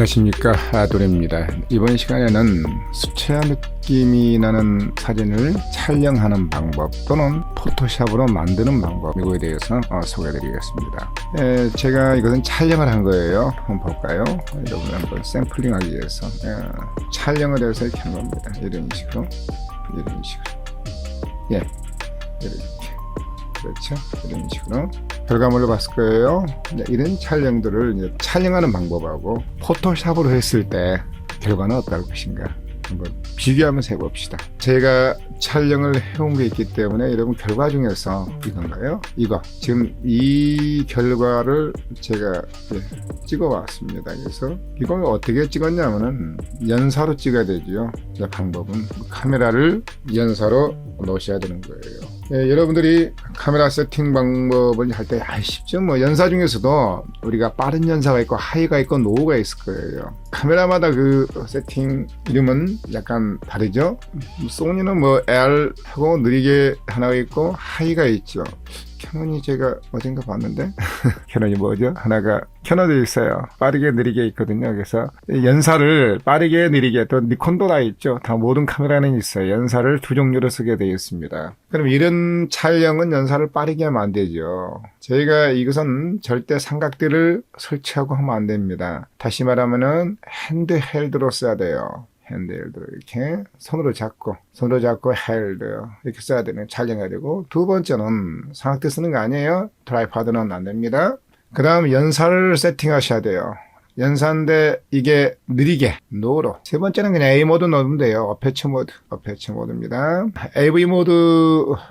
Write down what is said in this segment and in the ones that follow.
안녕하십니까 아도레입니다. 이번 시간에는 수채화 느낌이 나는 사진을 촬영하는 방법 또는 포토샵으로 만드는 방법 이거에 대해서 어, 소개해 드리겠습니다. 에, 제가 이것은 촬영을 한 거예요. 한번 볼까요? 여러분 한번 샘플링 하기 위해서 에, 촬영을 해서 이렇게 한 겁니다. 이런 식으로 이런 식으로 예 이렇게 그렇죠 이런 식으로 결과물을 봤을 거예요. 네, 이런 촬영들을 촬영하는 방법하고 포토샵으로 했을 때 결과는 어떨 것인가 한번 비교하면서 해봅시다. 제가 촬영을 해온 게 있기 때문에 여러분 결과 중에서 이건가요? 이거 지금 이 결과를 제가 예, 찍어왔습니다. 그래서 이걸 어떻게 찍었냐면은 연사로 찍어야 되죠. 자, 방법은 카메라를 연사로 놓으셔야 되는 거예요. 예, 여러분들이 카메라 세팅 방법을 할 때 아 쉽죠. 뭐 연사 중에서도 우리가 빠른 연사가 있고 하이가 있고 노우가 있을 거예요. 카메라마다 그 세팅 이름은 약간 다르죠. 소니는 뭐 L 하고 느리게 하나가 있고 하이가 있죠. 캐논이 제가 어젠가 봤는데 캐논이 뭐죠? 하나가 캐논도 있어요. 빠르게 느리게 있거든요. 그래서 연사를 빠르게 느리게 또 니콘도 다 있죠. 다 모든 카메라는 있어요. 연사를 두 종류로 쓰게 되어 있습니다. 그럼 이런 촬영은 연사를 빠르게 하면 안 되죠. 저희가 이것은 절대 삼각대를 설치하고 하면 안 됩니다. 다시 말하면은 핸드헬드로 써야 돼요. 핸드헬드 이렇게 손으로 잡고 손으로 잡고 헬드 이렇게 써야 되는 촬영해야 되고 두 번째는 삼각대 쓰는 거 아니에요? 트라이파드는 안 됩니다. 그 다음 연사를 세팅하셔야 돼요. 연사인데 이게 느리게 노로. 세 번째는 그냥 A 모드 넣으면 돼요. 어페처 모드 어페처 모드입니다. AV 모드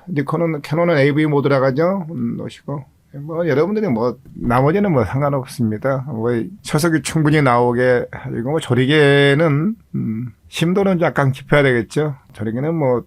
니콘은 캐논은 AV 모드라 가죠? 음, 놓으시고 뭐 여러분들이 뭐 나머지는 뭐 상관없습니다. 뭐 초석이 충분히 나오게 하고 뭐 조리개는 음, 심도는 약간 깊어야 되겠죠. 조리개는 뭐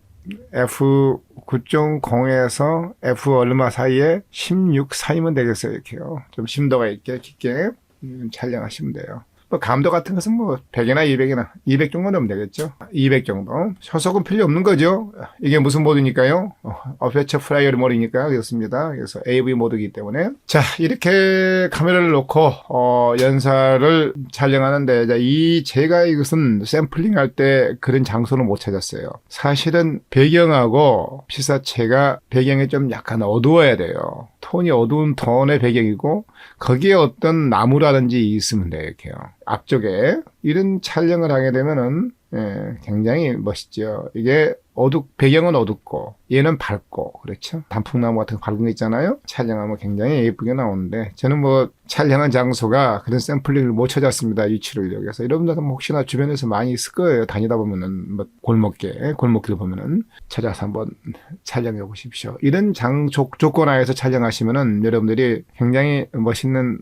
F 9.0에서 F 얼마 사이에 16 사이면 되겠어요. 이렇게요. 좀 심도가 있게 깊게 음, 촬영하시면 돼요. 뭐 감도 같은 것은 뭐 100이나 200이나 200 정도 넣으면 되겠죠. 200 정도. 효속은 필요 없는 거죠. 이게 무슨 모드니까요? 어, 어페처 프라이어 모드니까 그렇습니다. 그래서 AV 모드이기 때문에 자 이렇게 카메라를 놓고 어, 연사를 촬영하는데 자, 이 제가 이것은 샘플링 할 때 그런 장소는 못 찾았어요. 사실은 배경하고 피사체가 배경이 좀 약간 어두워야 돼요. 톤이 어두운 톤의 배경이고 거기에 어떤 나무라든지 있으면 돼요. 이렇게요. 앞쪽에 이런 촬영을 하게 되면은 예, 굉장히 멋있죠. 이게 어둡 배경은 어둡고 얘는 밝고 그렇죠. 단풍나무 같은 거 밝은 거 있잖아요. 촬영하면 굉장히 예쁘게 나오는데 저는 뭐 촬영한 장소가 그런 샘플링을 못 찾았습니다. 유치를 여기서 여러분들도 뭐 혹시나 주변에서 많이 있을 거예요. 다니다 보면은 뭐 골목길 골목길 보면은 찾아서 한번 촬영해 보십시오. 이런 장 조, 조건 하에서 촬영하시면은 여러분들이 굉장히 멋있는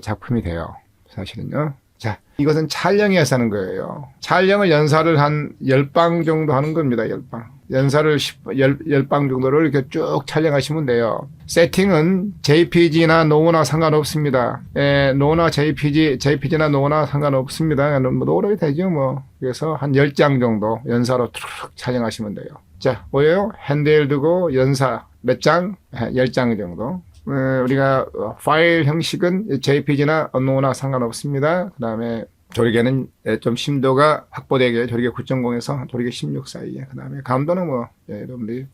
작품이 돼요. 사실은요. 자, 이것은 촬영해서 하는 거예요. 촬영을 연사를 한 10방 정도 하는 겁니다. 10방. 연사를 10, 10, 방 정도를 이렇게 쭉 촬영하시면 돼요. 세팅은 JPG나 노우나 상관없습니다. 예, 노우나 JPG, JPG나 노우나 상관없습니다. 뭐 노우로 되죠, 뭐. 그래서 한 10장 정도 연사로 툭 촬영하시면 돼요. 자, 뭐예요? 핸드헬드고 연사 몇 장? 10장 정도. 어, 우리가 파일 형식은 JPG나 언노나 상관없습니다. 그 다음에 조리개는 좀 심도가 확보되게 조리개 9.0에서 조리개 16 사이에 그 다음에 감도는 뭐 예, 여러분들이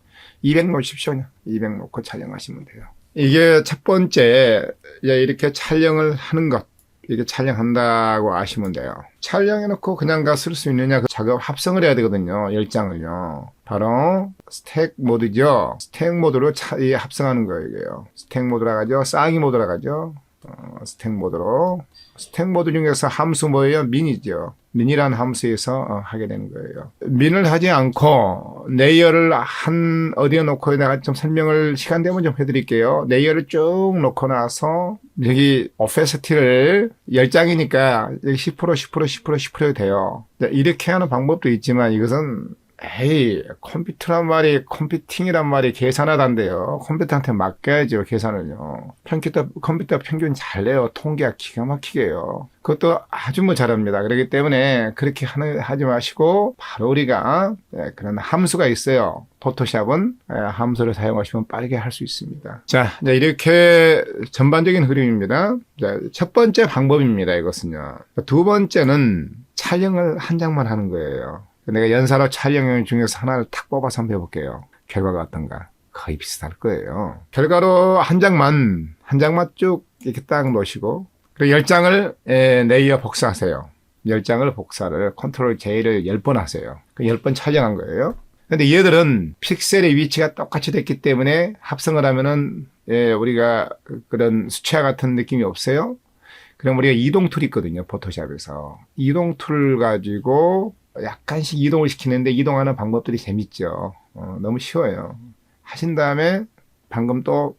200 놓으십시오. 200 놓고 촬영하시면 돼요. 이게 첫 번째 예, 이렇게 촬영을 하는 것 이렇게 촬영한다고 아시면 돼요. 촬영해놓고 그냥 가 쓸 수 있느냐 그 작업 합성을 해야 되거든요. 10장을요. 바로 스택 모드죠. 스택 모드로 차, 이 합성하는 거예요. 스택 모드라 가죠. 쌍이 모드라 가죠. 어, 스택 모드로. 스택 모드 중에서 함수 뭐예요? 민이죠. 민이라는 함수에서 어, 하게 되는 거예요. 민을 하지 않고 레이어를 한 어디에 놓고 내가 좀 설명을 시간 되면 좀 해드릴게요. 레이어를 쭉 놓고 나서 여기 오페스티를 10장이니까 여기 10% 10% 10% 10% 돼요. 네, 이렇게 하는 방법도 있지만 이것은 에이 컴퓨터란 말이 컴퓨팅이란 말이 계산하단데요. 컴퓨터한테 맡겨야죠 계산을요. 컴퓨터 컴퓨터 평균 잘 내요. 통계가 기가 막히게요. 그것도 아주 뭐 잘합니다. 그렇기 때문에 그렇게 하는, 하지 마시고 바로 우리가 네, 그런 함수가 있어요. 포토샵은 예, 함수를 사용하시면 빠르게 할 수 있습니다. 자, 이제 이렇게 전반적인 흐름입니다. 자, 첫 번째 방법입니다. 이것은요. 두 번째는 촬영을 한 장만 하는 거예요. 내가 연사로 촬영 중에서 하나를 탁 뽑아서 한번 해볼게요. 결과가 어떤가? 거의 비슷할 거예요. 결과로 한 장만, 한 장만 쭉 이렇게 딱 놓으시고, 그리고 열 장을 에, 레이어 복사하세요. 열 장을 복사를 컨트롤 J를 열번 하세요. 그열번 촬영한 거예요. 근데 얘들은 픽셀의 위치가 똑같이 됐기 때문에 합성을 하면은 예, 우리가 그- 그런 수채화 같은 느낌이 없어요. 그럼 우리가 이동 툴이 있거든요. 포토샵에서. 이동 툴 가지고 약간씩 이동을 시키는데 이동하는 방법들이 재밌죠. 어, 너무 쉬워요. 하신 다음에 방금 또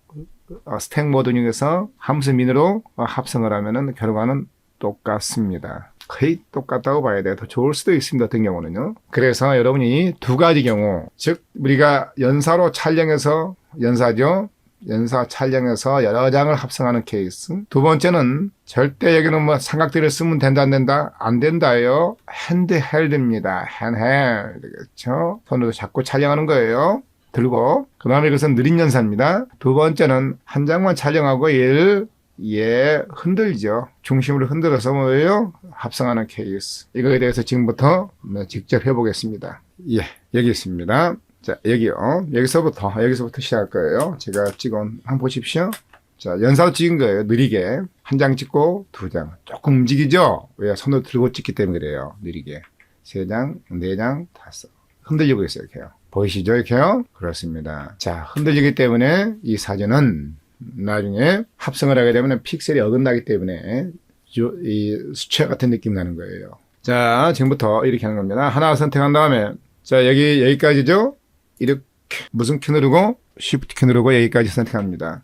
어, 스택 모드 중에서 함수 민으로 어, 합성을 하면은 결과는 똑같습니다. 거의 똑같다고 봐야 돼요. 더 좋을 수도 있습니다. 같은 경우는요. 그래서 여러분이 두 가지 경우, 즉 우리가 연사로 촬영해서 연사죠. 연사 촬영해서 여러 장을 합성하는 케이스. 두 번째는 절대 여기는 뭐 삼각대를 쓰면 된다 안 된다 안 된다요. 핸드헬드입니다. 핸헬드 그렇죠. 손으로 잡고 촬영하는 거예요. 들고 그 다음에 이것은 느린 연사입니다. 두 번째는 한 장만 촬영하고 얘를 예 흔들죠. 중심으로 흔들어서 뭐예요? 합성하는 케이스. 이거에 대해서 지금부터 네, 직접 해보겠습니다. 예, 여기 있습니다. 자, 여기요. 여기서부터, 여기서부터 시작할 거예요. 제가 찍은, 한번 보십시오. 자, 연사로 찍은 거예요. 느리게. 한 장 찍고, 두 장. 조금 움직이죠? 왜? 손으로 들고 찍기 때문에 그래요. 느리게. 세 장, 네 장, 다섯. 흔들리고 있어요, 이렇게요. 보이시죠? 이렇게요? 그렇습니다. 자, 흔들리기 때문에 이 사진은 나중에 합성을 하게 되면 픽셀이 어긋나기 때문에 요- 이 수채 같은 느낌 나는 거예요. 자, 지금부터 이렇게 하는 겁니다. 하나 선택한 다음에, 자, 여기, 여기까지죠? 이렇게 무슨 키 누르고, Shift 키 누르고 여기까지 선택합니다.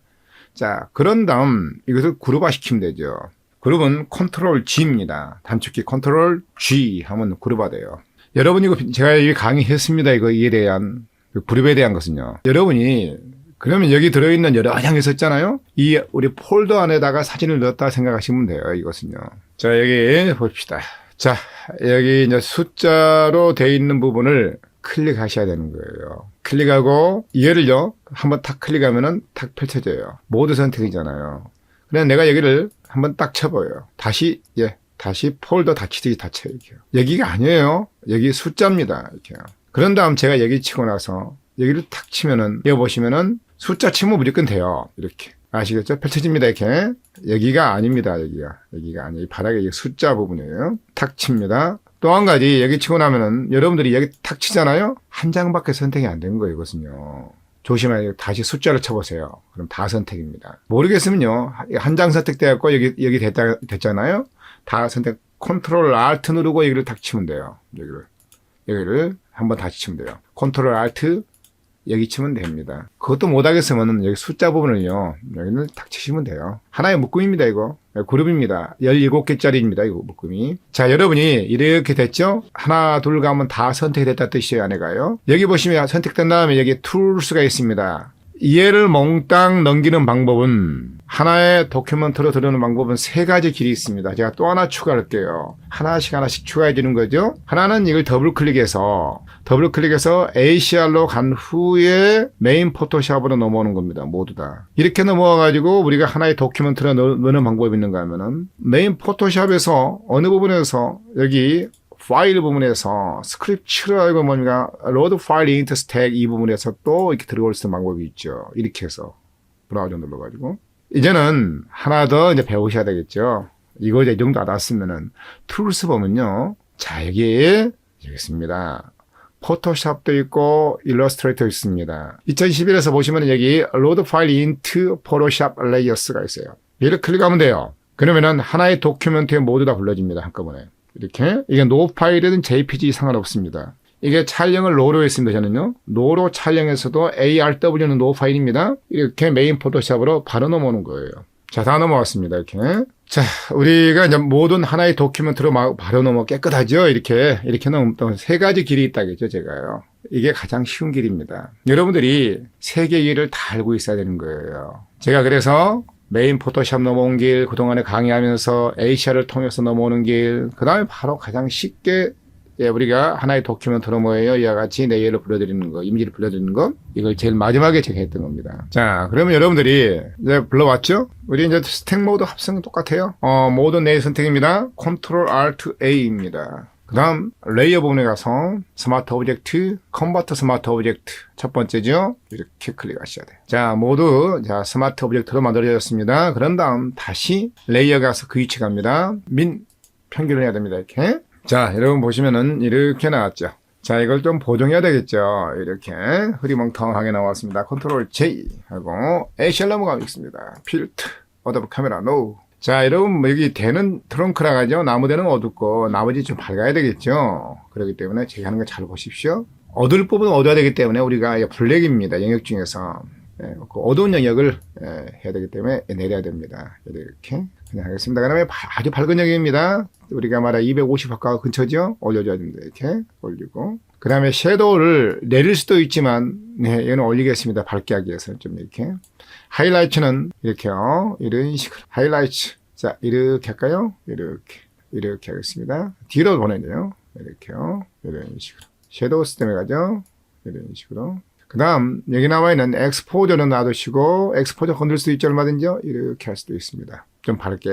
자, 그런 다음 이것을 그룹화 시키면 되죠. 그룹은 컨트롤 G입니다. 단축키 컨트롤 G 하면 그룹화 돼요. 여러분 이거 제가 이 강의했습니다. 이거 이에 대한 그 그룹에 대한 것은요. 여러분이 그러면 여기 들어있는 여러 장이 있었잖아요. 이 우리 폴더 안에다가 사진을 넣었다 생각하시면 돼요. 이것은요. 자 여기 봅시다. 자 여기 이제 숫자로 돼 있는 부분을 클릭하셔야 되는 거예요. 클릭하고 얘를요 한번 탁 클릭하면은 탁 펼쳐져요. 모두 선택이잖아요. 그냥 내가 여기를 한번 딱 쳐봐요. 다시 예 다시 폴더 닫히듯이 닫혀요 이렇게요. 여기가 아니에요. 여기 숫자입니다 이렇게요. 그런 다음 제가 여기 치고 나서 여기를 탁 치면은 여기 보시면은 숫자 치면 무조건 돼요. 이렇게 아시겠죠? 펼쳐집니다 이렇게 여기가 아닙니다 여기가 여기가 아니에요. 이 바닥에 이 숫자 부분이에요. 탁 칩니다. 또 한 가지 여기 치고 나면은 여러분들이 여기 탁 치잖아요. 한 장밖에 선택이 안 되는 거예요 이것은요. 조심하세요. 다시 숫자를 쳐보세요. 그럼 다 선택입니다. 모르겠으면요. 한 장 선택되었고 여기 여기 됐다, 됐잖아요. 다 선택 컨트롤 알트 누르고 여기를 탁 치면 돼요. 여기를 여기를 한번 다시 치면 돼요. 컨트롤 알트 여기 치면 됩니다. 그것도 못하겠으면 여기 숫자 부분을요. 여기는 탁 치시면 돼요. 하나의 묶음입니다, 이거. 그룹입니다. 17개짜리입니다, 이거 묶음이. 자, 여러분이 이렇게 됐죠? 하나, 둘 가면 다 선택이 됐다 뜻이에요, 안에가요. 여기 보시면 선택된 다음에 여기 툴스가 있습니다. 얘를 몽땅 넘기는 방법은 하나의 도큐멘트로 들어오는 방법은 세 가지 길이 있습니다. 제가 또 하나 추가할게요. 하나씩 하나씩 추가해 주는 거죠. 하나는 이걸 더블 클릭해서 더블 클릭해서 ACR로 간 후에 메인 포토샵으로 넘어오는 겁니다. 모두 다. 이렇게 넘어와 가지고 우리가 하나의 도큐멘트로 넣- 넣는 방법이 있는가 하면은 메인 포토샵에서 어느 부분에서 여기 파일 부분에서 스크립트로 이거 뭡니까 로드 파일 인트 스택 이 부분에서 또 이렇게 들어올 수 있는 방법이 있죠. 이렇게 해서 브라우저 눌러가지고 이제는 하나 더 이제 배우셔야 되겠죠. 이거 이제 이 정도 알았으면은 툴스 보면요. 자, 여기 있습니다. 포토샵도 있고 일러스트레이터 있습니다. 2011에서 보시면 여기 로드 파일 인트 포토샵 레이어스가 있어요. 얘를 클릭하면 돼요. 그러면은 하나의 도큐멘트에 모두 다 불러집니다. 한꺼번에. 이렇게. 이게 노 파일이든 JPG 상관없습니다. 이게 촬영을 로로 했습니다. 저는요. 노로 촬영해서도 ARW는 노 파일입니다. 이렇게 메인 포토샵으로 바로 넘어오는 거예요. 자, 다 넘어왔습니다. 이렇게. 자, 우리가 이제 모든 하나의 도큐멘트로 막 바로 넘어 깨끗하죠? 이렇게, 이렇게 넘으면 세 가지 길이 있다겠죠, 제가요. 이게 가장 쉬운 길입니다. 여러분들이 세 개의 길을 다 알고 있어야 되는 거예요. 제가 그래서 메인 포토샵 넘어온 길, 그동안에 강의하면서 ACR을 통해서 넘어오는 길, 그 다음에 바로 가장 쉽게 예, 우리가 하나의 도큐멘트로 뭐예요? 이와 같이 내열을 불러드리는 거, 이미지를 불러드리는 거, 이걸 제일 마지막에 제가 했던 겁니다. 자, 그러면 여러분들이 이제 불러왔죠? 우리 이제 스택 모드 합성은 똑같아요. 어, 모든 내일 선택입니다. 컨트롤 Alt A입니다. 그 다음, 레이어 부분에 가서 스마트 오브젝트, 컨버터 스마트 오브젝트. 첫 번째죠? 이렇게 클릭하셔야 돼요. 자, 모두, 자, 스마트 오브젝트로 만들어졌습니다. 그런 다음, 다시 레이어 가서 그 위치 갑니다. 민, 평균을 해야 됩니다. 이렇게. 자, 여러분 보시면은 이렇게 나왔죠. 자, 이걸 좀 보정해야 되겠죠. 이렇게 흐리멍텅하게 나왔습니다. 컨트롤 J 하고 에이셜 넘어가겠습니다. 필트, 어도브 카메라 노. 자, 여러분 뭐 여기 대는 트렁크라 가죠. 나무 대는 어둡고 나머지 좀 밝아야 되겠죠. 그렇기 때문에 제가 하는 거 잘 보십시오. 어두울 부분은 어두워야 되기 때문에 우리가 블랙입니다. 영역 중에서. 예, 그 어두운 영역을 예, 해야 되기 때문에 내려야 됩니다. 이렇게 그냥 하겠습니다. 그 다음에 아주 밝은 영역입니다. 우리가 말한 250화가 근처죠? 올려줘야 됩니다. 이렇게 올리고. 그 다음에 섀도우를 내릴 수도 있지만, 네, 이거는 올리겠습니다. 밝게 하기 위해서 좀 이렇게. 하이라이트는 이렇게요. 이런 식으로. 하이라이트. 자, 이렇게 할까요? 이렇게. 이렇게 하겠습니다. 뒤로 보내네요. 이렇게요. 이런 식으로. 섀도우 시스템에 가죠? 이런 식으로. 그 다음, 여기 나와 있는 엑스포저는 놔두시고, 엑스포저 건들 수도 있죠, 얼마든지 이렇게 할 수도 있습니다. 좀 밝게.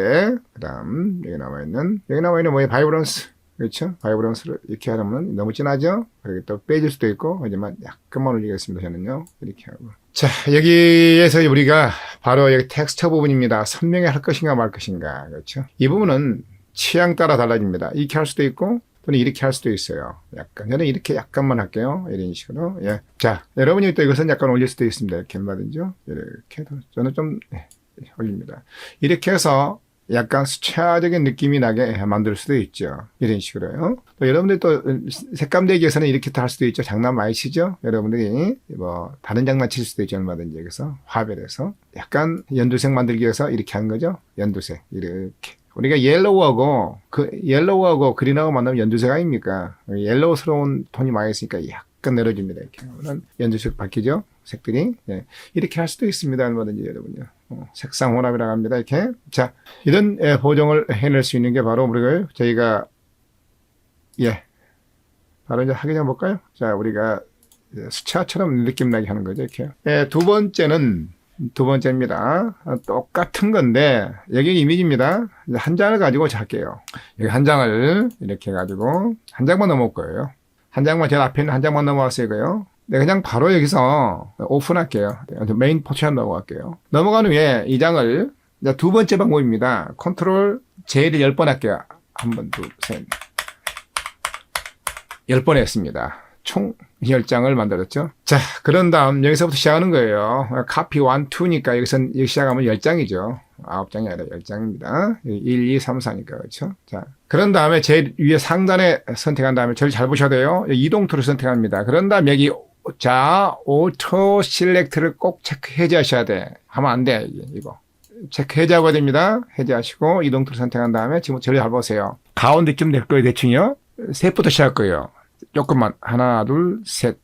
그 다음, 여기 나와 있는, 여기 나와 있는 뭐예요? 바이브런스. 그렇죠? 바이브런스를 이렇게 하면 너무 진하죠? 그렇게 또 빼줄 수도 있고, 하지만 약간만 올리겠습니다, 저는요. 이렇게 하고. 자, 여기에서 우리가 바로 여기 텍스처 부분입니다. 선명히 할 것인가 말 것인가. 그렇죠? 이 부분은 취향 따라 달라집니다. 이렇게 할 수도 있고, 또는 이렇게 할 수도 있어요. 약간. 저는 이렇게 약간만 할게요. 이런 식으로. 예. 자, 여러분이 또 이것은 약간 올릴 수도 있습니다. 이렇게 얼마든지요. 이렇게. 저는 좀, 네, 올립니다. 이렇게 해서 약간 수채화적인 느낌이 나게 만들 수도 있죠. 이런 식으로요. 또 여러분들 또 색감 대기에서는 이렇게 할 수도 있죠. 장난 많이 치죠. 여러분들이 뭐 다른 장난 칠 수도 있죠. 얼마든지 여기서 화별해서 약간 연두색 만들기 위해서 이렇게 하는 거죠. 연두색 이렇게. 우리가 옐로우하고 그 옐로우하고 그린하고 만나면 연두색 아닙니까? 옐로우스러운 톤이 많이 있으니까 약간 내려집니다. 이렇게. 그러면 연두색 바뀌죠. 색들이 예. 이렇게 할 수도 있습니다. 얼마든지 여러분요. 어, 색상 혼합이라고 합니다. 이렇게 자 이런 예, 보정을 해낼 수 있는 게 바로 우리가 저희가 예 바로 이제 확인해 볼까요? 자 우리가 수채화처럼 느낌 나게 하는 거죠. 이렇게 예, 두 번째는 두 번째입니다. 똑같은 건데 여기 이미지입니다. 한 장을 가지고 할게요. 여기 한 장을 이렇게 해가지고 한 장만 넘어올 거예요. 한 장만 제 앞에 있는 한 장만 넘어왔어요. 이거요. 네, 그냥 바로 여기서 오픈할게요. 메인 포션 넘어갈게요. 넘어간 후에 이 장을 두 번째 방법입니다. 컨트롤 J를 10번 할게요. 한 번, 둘, 셋. 10번 했습니다. 총 10장을 만들었죠. 자, 그런 다음 여기서부터 시작하는 거예요. 카피 1, 2니까 여기서 여기 시작하면 10장이죠. 9장이 아니라 10장입니다. 1, 2, 3, 4니까 그렇죠. 자, 그런 다음에 제일 위에 상단에 선택한 다음에 저를 잘 보셔야 돼요. 이동 툴을 선택합니다. 그런 다음 여기 자, 오토 실렉트를 꼭 체크 해제하셔야 돼. 하면 안 돼, 이거. 체크 해제하고 됩니다. 해제하시고 이동 툴 선택한 다음에 지금 저를 잘 보세요. 가운데쯤 될 거예요, 대충요. 셋부터 시작할 거예요. 조금만 하나, 둘, 셋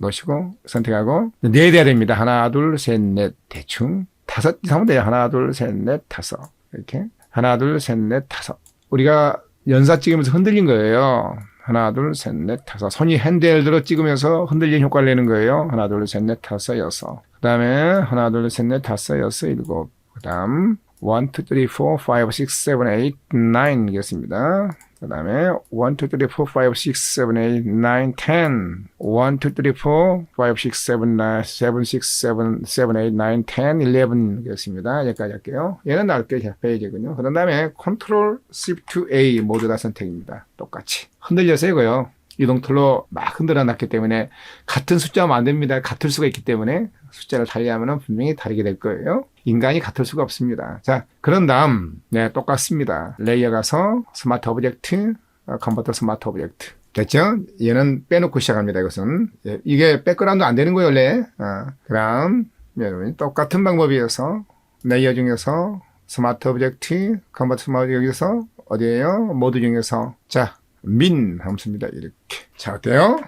놓으시고 선택하고 네 돼야 됩니다. 하나, 둘, 셋, 넷 대충 다섯 하면 돼요. 하나, 둘, 셋, 넷, 다섯 이렇게 하나, 둘, 셋, 넷, 다섯 우리가 연사 찍으면서 흔들린 거예요. 하나, 둘, 셋, 넷, 다섯. 손이 핸들 들어 찍으면서 흔들리는 효과를 내는 거예요. 하나, 둘, 셋, 넷, 다섯, 여섯. 그 다음에 하나, 둘, 셋, 넷, 다섯, 여섯, 일곱. 그 다음 1, 2, 3, 4, 5, 6, 7, 8, 9 이겠습니다. 그 다음에 1, 2, 3, 4, 5, 6, 7, 8, 9, 10 1, 2, 3, 4, 5, 6, 7, 9, 7, 6, 7, 7, 8, 9, 10, 11 겠습니다. 여기까지 할게요. 얘는 넓게 페이지군요. 그 다음에 Ctrl Shift A 모두 다 선택입니다. 똑같이 흔들려서 이거요. 이동 툴로 막 흔들어 놨기 때문에 같은 숫자면 안 됩니다. 같을 수가 있기 때문에 숫자를 달리하면 분명히 다르게 될 거예요. 인간이 같을 수가 없습니다. 자, 그런 다음, 네, 똑같습니다. 레이어 가서 스마트 오브젝트, 어, 컨버터 스마트 오브젝트. 됐죠? 얘는 빼놓고 시작합니다. 이것은. 예, 이게 백그라운드 안 되는 거예요, 원래. 어, 그럼, 여러분, 똑같은 방법이어서, 레이어 중에서 스마트 오브젝트, 컨버터 스마트 여기서, 어디에요? 모드 중에서, 자, 민, 씁니다. 이렇게. 자, 어때요?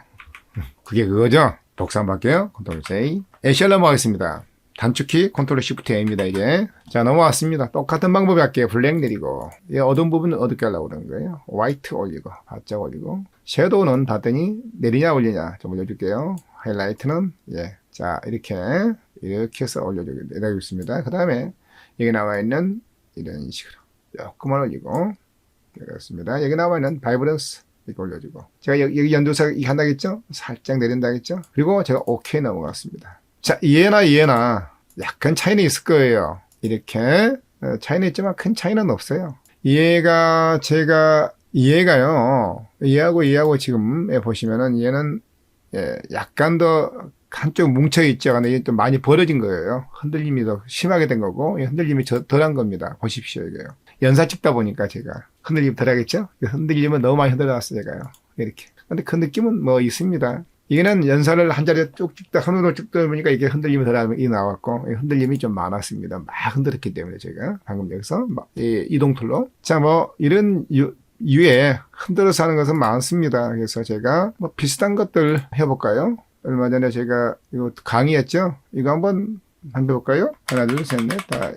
그게 그거죠? 한번 할게요. 컨트롤 J. 에시얼 넘어가겠습니다. 단축키 컨트롤 시프트 A입니다, 이게. 자, 넘어왔습니다. 똑같은 방법에 할게요. 블랙 내리고. 이 어두운 부분은 어둡게 하려고 그러는 거예요. 화이트 올리고, 바짝 올리고. 섀도우는 봤더니 내리냐 올리냐 좀 올려줄게요. 하이라이트는, 예. 자, 이렇게, 이렇게 해서 올려주게 되겠습니다. 그 다음에 여기 나와 있는 이런 식으로 조금만 올리고, 그렇습니다. 여기 나와 있는 바이브런스 이렇게 올려주고 제가 여기, 여기 연두색 이 한다겠죠? 살짝 내린다겠죠? 그리고 제가 OK 넘어갔습니다. 자 이해나 이해나 약간 차이는 있을 거예요. 이렇게 어, 차이는 있지만 큰 차이는 없어요. 이해가 제가 이해가요. 이해하고 이해하고 지금 예, 보시면은 얘는 예, 약간 더 한쪽 뭉쳐 있죠. 근데 이게 좀 많이 벌어진 거예요. 흔들림이 더 심하게 된 거고 이 흔들림이 저- 덜한 겁니다. 보십시오 이게요. 연사 찍다 보니까 제가 흔들림 덜하겠죠? 흔들림은 너무 많이 흔들어놨어요 제가요. 이렇게. 근데 그 느낌은 뭐 있습니다. 이게는 연사를 한 자리에 쭉 찍다 손으로 쭉 들어보니까 이게 흔들림이 나왔고 이 흔들림이 좀 많았습니다. 막 흔들었기 때문에 제가 방금 여기서 막이 이동 툴로 자 뭐 이런 유, 유에 흔들어서 하는 것은 많습니다. 그래서 제가 뭐 비슷한 것들 해볼까요? 얼마 전에 제가 이거 강의했죠? 이거 한번 한번 해볼까요? 하나, 둘, 셋, 넷, 다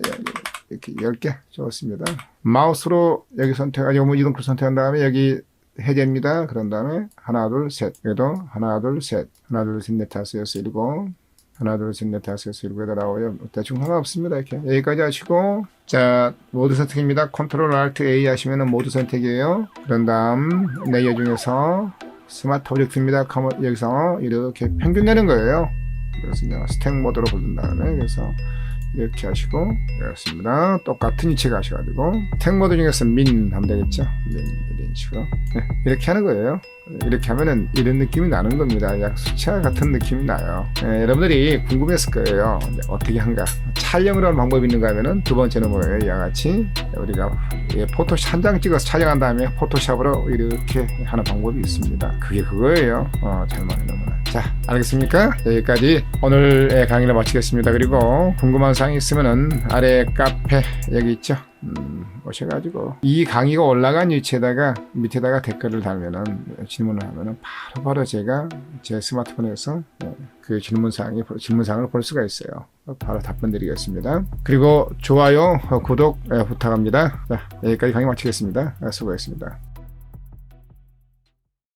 이렇게 10개 좋습니다. 마우스로 여기 선택하고 뭐 이동 툴 선택한 다음에 여기 해제입니다. 그런 다음에 하나, 둘, 셋. 여기도 하나, 둘, 셋. 하나, 둘, 셋, 넷, 다섯, 여섯, 일곱. 하나, 둘, 셋, 넷, 다섯, 여섯, 일곱, 여덟, 아홉, 열. 대충 상관없습니다. 이렇게. 여기까지 하시고. 자, 모드 선택입니다. 컨트롤 알트 A 하시면은 모드 선택이에요. 그런 다음, 레이어 중에서 스마트 오젝트입니다. 여기서 이렇게 평균 내는 거예요. 그래서 스택 모드로 부른 다음에 그래서 이렇게 하시고 그렇습니다. 똑같은 위치가 하셔가지고 스택 모드 중에서 민 하면 되겠죠. 민 이런 식으로 네, 이렇게 하는 거예요. 이렇게 하면은 이런 느낌이 나는 겁니다. 약 수채화 같은 느낌이 나요. 예, 여러분들이 궁금했을 거예요. 어떻게 한가? 촬영을 하는 방법이 있는가 하면은 두 번째는 뭐예요? 이와 같이 우리가 예, 포토샵 한 장 찍어서 촬영한 다음에 포토샵으로 이렇게 하는 방법이 있습니다. 그게 그거예요. 어, 잘못해 놓으면. 자, 알겠습니까? 여기까지 오늘의 강의를 마치겠습니다. 그리고 궁금한 사항이 있으면은 아래 카페 여기 있죠? 음, 오셔가지고 이 강의가 올라간 위치에다가 밑에다가 댓글을 달면은 질문을 하면은 바로바로 제가 제 스마트폰에서 어, 그 질문 사항이 질문 사항을 볼 수가 있어요. 바로 답변 드리겠습니다. 그리고 좋아요, 어, 구독 예, 부탁합니다. 자, 여기까지 강의 마치겠습니다. 아, 수고했습니다.